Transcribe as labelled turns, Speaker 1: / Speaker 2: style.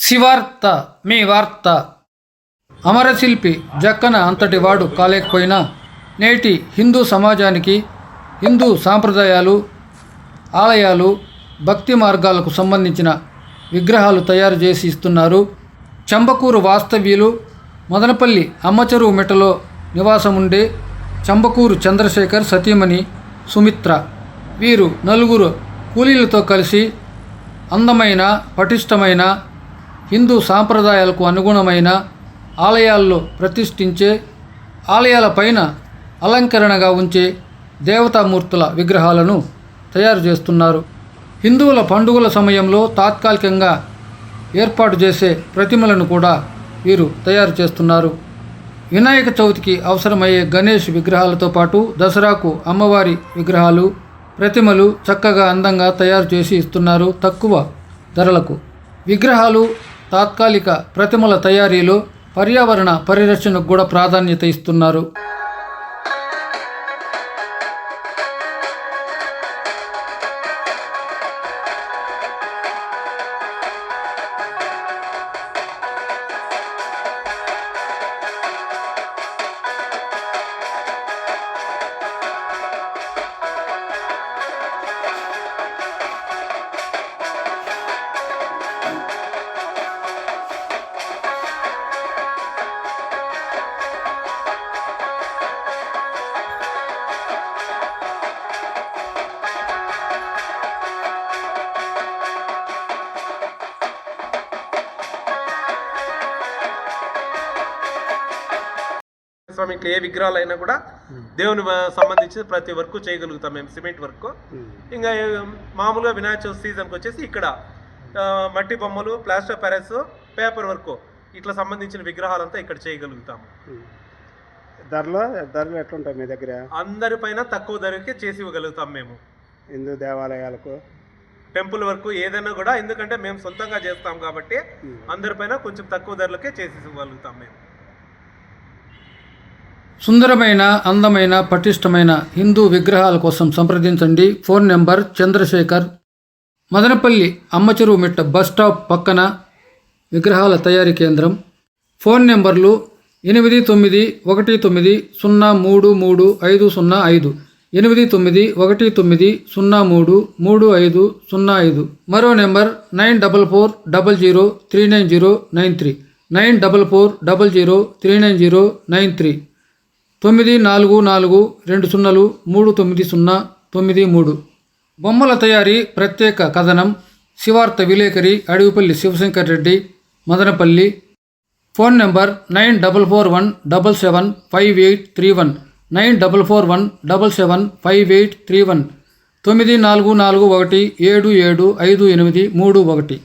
Speaker 1: శివార్త మీ వార్త. అమరశిల్పి జక్కన అంతటి వాడు కాలేకపోయినా నేటి హిందూ సమాజానికి హిందూ సాంప్రదాయాలు ఆలయాలు భక్తి మార్గాలకు సంబంధించిన విగ్రహాలు తయారు చేసి ఇస్తున్నారు. చంబకూరు వాస్తవ్యులు మదనపల్లి అమ్మచెరువు మెటలో నివాసముండే చంబకూరు చంద్రశేఖర్ సతీమణి సుమిత్ర. వీరు నలుగురు కూలీలతో కలిసి అందమైన పటిష్టమైన హిందూ సాంప్రదాయాలకు అనుగుణమైన ఆలయాల్లో ప్రతిష్ఠించే ఆలయాల పైన అలంకరణగా ఉంచే దేవతామూర్తుల విగ్రహాలను తయారు చేస్తున్నారు. హిందువుల పండుగల సమయంలో తాత్కాలికంగా ఏర్పాటు చేసే ప్రతిమలను కూడా వీరు తయారు చేస్తున్నారు. వినాయక చవితికి అవసరమయ్యే గణేష్ విగ్రహాలతో పాటు దసరాకు అమ్మవారి విగ్రహాలు ప్రతిమలు చక్కగా అందంగా తయారు చేసి ఇస్తున్నారు తక్కువ ధరలకు. విగ్రహాలు తాత్కాలిక ప్రతిమల తయారీలో పర్యావరణ పరిరక్షణకు కూడా ప్రాధాన్యత ఇస్తున్నారు.
Speaker 2: స్వామి ఇంకా ఏ విగ్రహాలు అయినా కూడా దేవుని సంబంధించి ప్రతి వర్క్ చేయగలుగుతాం మేము సిమెంట్ వర్క్. ఇంకా ఏ- మామూలుగా వినాయక చవితి సీజన్కి వచ్చేసి ఇక్కడ మట్టి బొమ్మలు ప్లాస్టర్ ప్యారెస్ పేపర్ వర్క్ ఇట్లా సంబంధించిన విగ్రహాలంతా ఇక్కడ చేయగలుగుతాం
Speaker 3: ధరలో ధరలు ఎట్లుంటాయి మీ దగ్గర?
Speaker 2: అందరిపైన తక్కువ ధరకే చేసి ఇవ్వగలుగుతాం మేము.
Speaker 3: హిందూ దేవాలయాలకు?
Speaker 2: టెంపుల్ వర్క్ ఏదైనా కూడా ఎందుకంటే మేము సొంతంగా చేస్తాం కాబట్టి అందరిపైన కొంచెం తక్కువ ధరలకే చేసి ఇవ్వగలుగుతాం మేము.
Speaker 1: సుందరమైన అందమైన పటిష్టమైన హిందూ విగ్రహాల కోసం సంప్రదించండి. Phone number Chandrashekar. Madanapalle Ammacheruvu Mitta bus stop పక్కన విగ్రహాల తయారీ కేంద్రం. ఫోన్ నెంబర్లు ఎనిమిది తొమ్మిది ఒకటి తొమ్మిది సున్నా మూడు మూడు ఐదు సున్నా ఐదు. ఎనిమిది తొమ్మిది ఒకటి తొమ్మిది సున్నా మూడు మూడు ఐదు సున్నా ఐదు. మరో number nine double four double zero three nine zero nine three. Nine double four double zero three nine zero nine three. తొమ్మిది నాలుగు నాలుగు రెండు సున్నలు మూడు తొమ్మిది సున్నా తొమ్మిది మూడు. బొమ్మల తయారీ ప్రత్యేక కథనం. శివార్త విలేకరి Adavipalli Sivashankar Reddy Madanapalle. Phone number nine double four one double seven five eight three one. Nine double four one double seven five eight three one. తొమ్మిది నాలుగు నాలుగు ఒకటి ఏడు ఏడు ఐదు ఎనిమిది మూడు ఒకటి.